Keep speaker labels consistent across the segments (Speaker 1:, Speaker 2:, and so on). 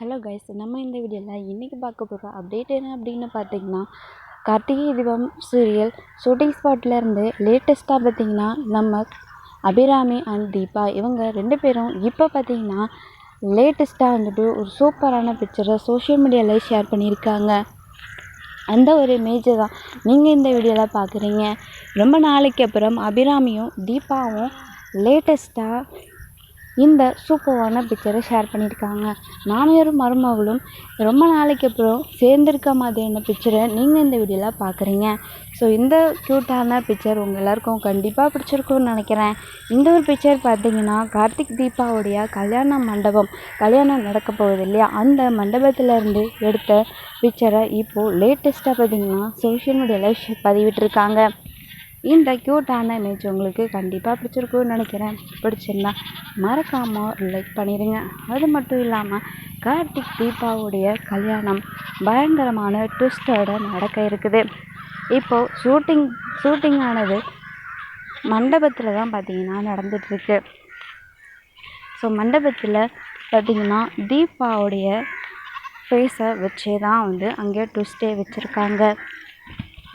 Speaker 1: Hello guys நம்ம இந்த வீடியோவில் இன்றைக்கி பார்க்க போகிற அப்டேட் என்ன அப்படின்னு பார்த்தீங்கன்னா கார்த்திகை தீபம் சீரியல் ஷூட்டிங் ஸ்பாட்லேருந்து லேட்டஸ்ட்டாக பார்த்தீங்கன்னா நம்ம அபிராமி அண்ட் தீபா இவங்க ரெண்டு பேரும் இப்போ பார்த்தீங்கன்னா லேட்டஸ்ட்டாக வந்துட்டு ஒரு சூப்பரான பிக்சரை சோஷியல் மீடியாவில் ஷேர் பண்ணியிருக்காங்க. அந்த ஒரு இமேஜை தான் நீங்கள் இந்த வீடியோவில் பார்க்குறீங்க ரொம்ப நாளைக்கு அப்புறம் அபிராமியும் தீபாவும் லேட்டஸ்ட்டாக இந்த சூப்பர்வான பிக்சரை ஷேர் பண்ணியிருக்காங்க. மாமியாரும் மருமகளும் ரொம்ப நாளைக்கு அப்புறம் சேர்ந்துருக்க மாதிரியான பிக்சரை நீங்கள் இந்த வீடியோவில் பார்க்குறீங்க. ஸோ இந்த க்யூட்டான பிக்சர் உங்கள் எல்லாருக்கும் கண்டிப்பாக பிடிச்சிருக்கும்னு நினைக்கிறேன். இந்த ஒரு பிக்சர் பார்த்தீங்கன்னா கார்த்திக் தீபாவுடைய கல்யாண மண்டபம் கல்யாணம் நடக்க போகுது இல்லையா? அந்த மண்டபத்திலேருந்து எடுத்த பிக்சரை இப்போது லேட்டஸ்ட்டாக பார்த்தீங்கன்னா சோஷியல் மீடியாவில் பதிவிட்டிருக்காங்க. இந்த க்யூட்டான இமேஜ் உங்களுக்கு கண்டிப்பாக பிடிச்சிருக்கும்னு நினைக்கிறேன். பிடிச்சிருந்தா மறக்காமல் லைக் பண்ணிடுங்க அது மட்டும் இல்லாமல் கார்த்திக் தீபாவுடைய கல்யாணம் பயங்கரமான ட்விஸ்டோட நடக்க இருக்குது. இப்போது ஷூட்டிங் ஷூட்டிங் ஆனது மண்டபத்தில் தான் பார்த்தீங்கன்னா நடந்துகிட்ருக்கு ஸோ மண்டபத்தில் பார்த்திங்கன்னா தீபாவுடைய ஃபேஸை வச்சே தான் வந்து அங்கே ட்விஸ்டே வச்சுருக்காங்க.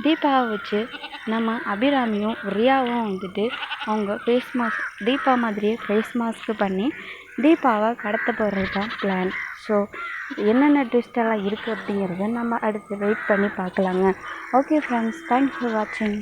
Speaker 1: தீபாவை வச்சு நம்ம அபிராமியும் ரியாவும் வந்துட்டு அவங்க ஃபேஸ் மாஸ்க் தீபா மாதிரியே ஃபேஸ் மாஸ்க்கு பண்ணி தீபாவை கடத்த போகிறது தான் பிளான் ஸோ என்னென்ன ட்விஸ்டெல்லாம் இருக்குது அப்படிங்கிறத நம்ம அடுத்து வெயிட் பண்ணி பார்க்கலாங்க. ஓகே ஃப்ரெண்ட்ஸ் தேங்க்ஸ் ஃபார் வாட்சிங்